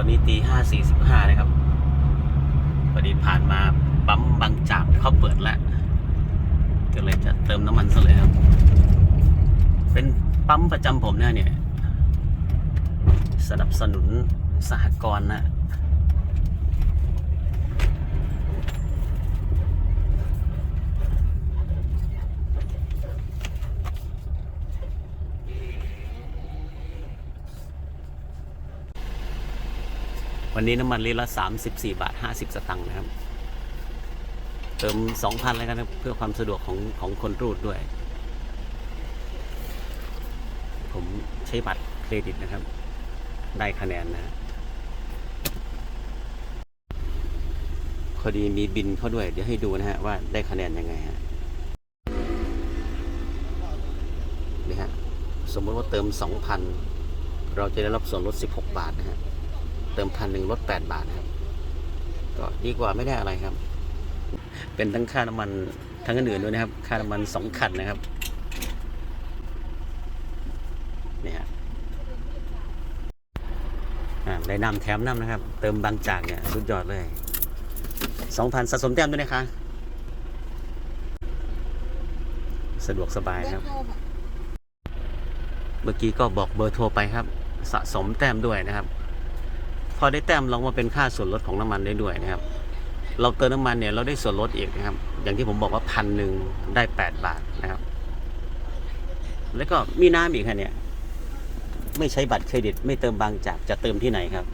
อนนี้ตีห้าสี่สิบห้านะครับพอดีผ่านมาปั๊มบางจากเขาเปิดแล้วก็เลยจะเติมน้ำมันซะเลยครับ เป็นปั๊มประจำผมนะเนี่ย สนับสนุนสหกรณ์นะ วันนี้น้ำมันลิตรละ 34 บาท 50 สตังค์นะครับ เติม 2,000 แล้วกันนะเพื่อความสะดวกของของคนรูดด้วย ผมใช้บัตรเครดิตนะครับ ได้คะแนนนะพอดีมีบินเขาด้วย เดี๋ยวให้ดูนะฮะว่าได้คะแนนยังไงฮะนี่ฮะ สมมติว่าเติม 2,000 เราจะได้รับส่วนลด 16 บาทนะฮะ เติมพันหนึ่งลด8บาทครับ ก็ดีกว่าไม่ได้อะไรครับ เป็นทั้งค่าน้ำมันทั้งอื่นด้วยนะครับ ค่าน้ำมันสองคันนะครับนี่ฮะอ่าได้นำแถมน้ำนะครับ เติมบางจากเนี่ยสุดยอดเลยสองพันสะสมแต้มด้วยนะคะสะดวกสบายครับ เมื่อกี้ก็บอกเบอร์โทรไปครับ สะสมแต้มด้วยนะครับ พอได้แต้มลงมาเป็นค่าส่วนลดของน้ำมันได้ด้วยนะครับ เราเติมน้ำมันเนี่ยเราได้ส่วนลดอีกนะครับ อย่างที่ผมบอกว่าพันหนึ่งได้แปดบาทนะครับ แล้วก็มีน้ำอีกค่ะเนี่ย ไม่ใช้บัตรเครดิต ไม่เติมบางจากจะเติมที่ไหนครับ